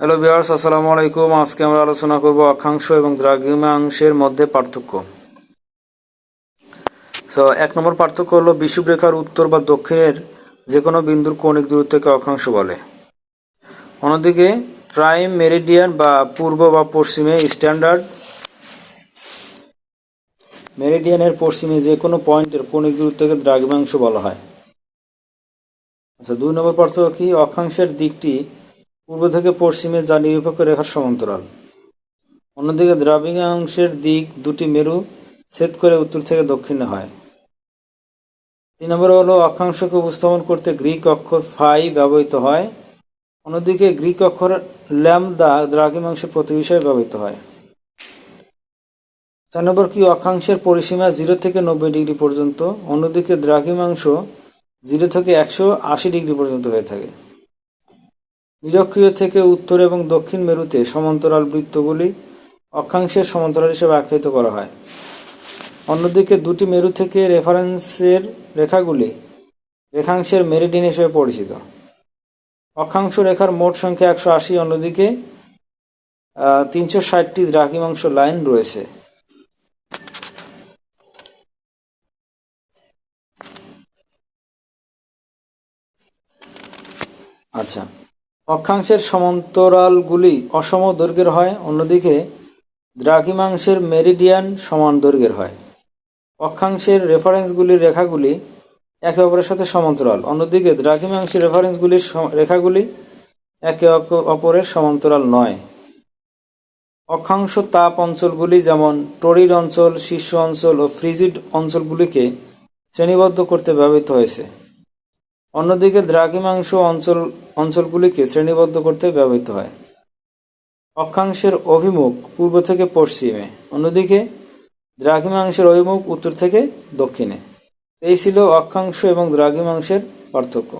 Hello বিয়ার্স আসসালামু আলাইকুম আজকে আমরা আলোচনা করব অক্ষাংশ এবং দ্রাঘিমাংশের মধ্যে পার্থক্য সো এক নম্বর পার্থক্য হলো বিষুবরেখার উত্তর বা দক্ষিণের যে কোনো বিন্দুর কৌণিক দূরত্বকে অক্ষাংশ বলে অন্যদিকে প্রাইম মেরিডিয়ান বা পূর্ব বা পশ্চিমে স্ট্যান্ডার্ড মেরিডিয়ানের পশ্চিমে যে কোনো পয়েন্টের কৌণিক দূরত্বকে দ্রাঘিমাংশ বলা হয় আচ্ছা দুই নম্বর পার্থক্য কি অক্ষাংশের দিকটি পূর্ব থেকে পশ্চিমে যা নিরপেক্ষ রেখার সমান্তরাল। অন্যদিকে দ্রাঘিমাংশের দিক দুটি মেরু ছেদ করে উত্তর থেকে দক্ষিণে হয়। তিন নম্বর হলো অক্ষাংশকে উপস্থাপন করতে গ্রিক অক্ষর ফাই ব্যবহৃত হয়। অন্যদিকে গ্রিক অক্ষর ল্যামদা দ্রাঘিমাংশের প্রতীক হিসেবে ব্যবহৃত হয়। চার নম্বর কি অক্ষাংশের পরিসীমা জিরো থেকে নব্বই ডিগ্রি পর্যন্ত? অন্যদিকে দ্রাঘিমাংশ জিরো থেকে একশো আশি ডিগ্রি পর্যন্ত হয়ে থাকে। নিরক্ষীয় থেকে উত্তর এবং দক্ষিণ মেরুতে সমান্তরাল বৃত্তগুলি অক্ষাংশের সমান্তরাল হিসেবে আখ্যায়িত করা হয়। অন্যদিকে দুটি মেরু থেকে রেফারেন্সের রেখাগুলি রেখাংশের মেরিডিন হিসেবে পরিচিত। অক্ষাংশ রেখার মোট সংখ্যা একশো আশি, অন্যদিকে তিনশো ষাটটি দ্রাঘিমাংশ লাইন রয়েছে। আচ্ছা। অক্ষাংশের সমান্তরালগুলি অসম দৈর্ঘ্যের হয়, অন্যদিকে দ্রাঘিমাংশের মেরিডিয়ান সমান দৈর্ঘ্যের হয়। অক্ষাংশের রেফারেন্সগুলির রেখাগুলি একে অপরের সাথে সমান্তরাল, অন্যদিকে দ্রাঘিমাংশের রেফারেন্সগুলির রেখাগুলি একে অপরের সমান্তরাল নয়। অক্ষাংশ তাপ অঞ্চলগুলি যেমন টরিড অঞ্চল, শীর্ষ অঞ্চল ও ফ্রিজিড অঞ্চলগুলিকে শ্রেণীবদ্ধ করতে ব্যবহৃত হয়েছে। অন্যদিকে দ্রাঘিমাংশ অঞ্চল, অঞ্চলগুলিকে শ্রেণীবদ্ধ করতে ব্যবহৃত হয়। অক্ষাংশের অভিমুখ পূর্ব থেকে পশ্চিমে, অন্যদিকে দ্রাঘিমাংশের অভিমুখ উত্তর থেকে দক্ষিণে। এই ছিল অক্ষাংশ এবং দ্রাঘিমাংশের পার্থক্য।